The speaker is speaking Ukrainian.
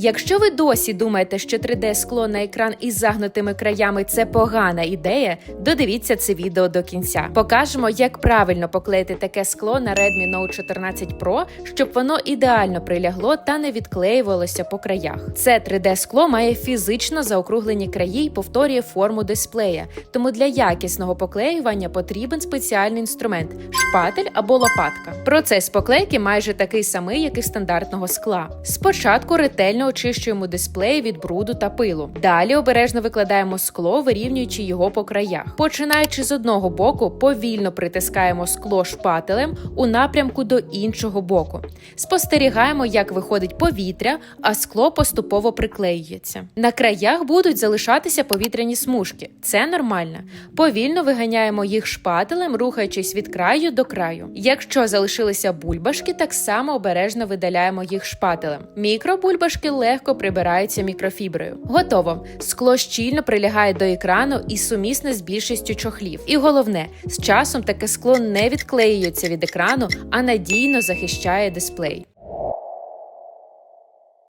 Якщо ви досі думаєте, що 3D-скло на екран із загнутими краями це погана ідея, додивіться це відео до кінця. Покажемо, як правильно поклеїти таке скло на Redmi Note 14 Pro, щоб воно ідеально прилягло та не відклеювалося по краях. Це 3D-скло має фізично заокруглені краї і повторює форму дисплея, тому для якісного поклеювання потрібен спеціальний інструмент шпатель або лопатка. Процес поклейки майже такий самий, як і стандартного скла. Спочатку ретельно очищуємо дисплей від бруду та пилу. Далі обережно викладаємо скло, вирівнюючи його по краях. Починаючи з одного боку, повільно притискаємо скло шпателем у напрямку до іншого боку. Спостерігаємо, як виходить повітря, а скло поступово приклеюється. На краях будуть залишатися повітряні смужки. Це нормально. Повільно виганяємо їх шпателем, рухаючись від краю до краю. Якщо залишилися бульбашки, так само обережно видаляємо їх шпателем. Мікробульбашки легко прибираються мікрофіброю. Готово. Скло щільно прилягає до екрану і сумісне з більшістю чохлів. І головне, з часом таке скло не відклеюється від екрану, а надійно захищає дисплей.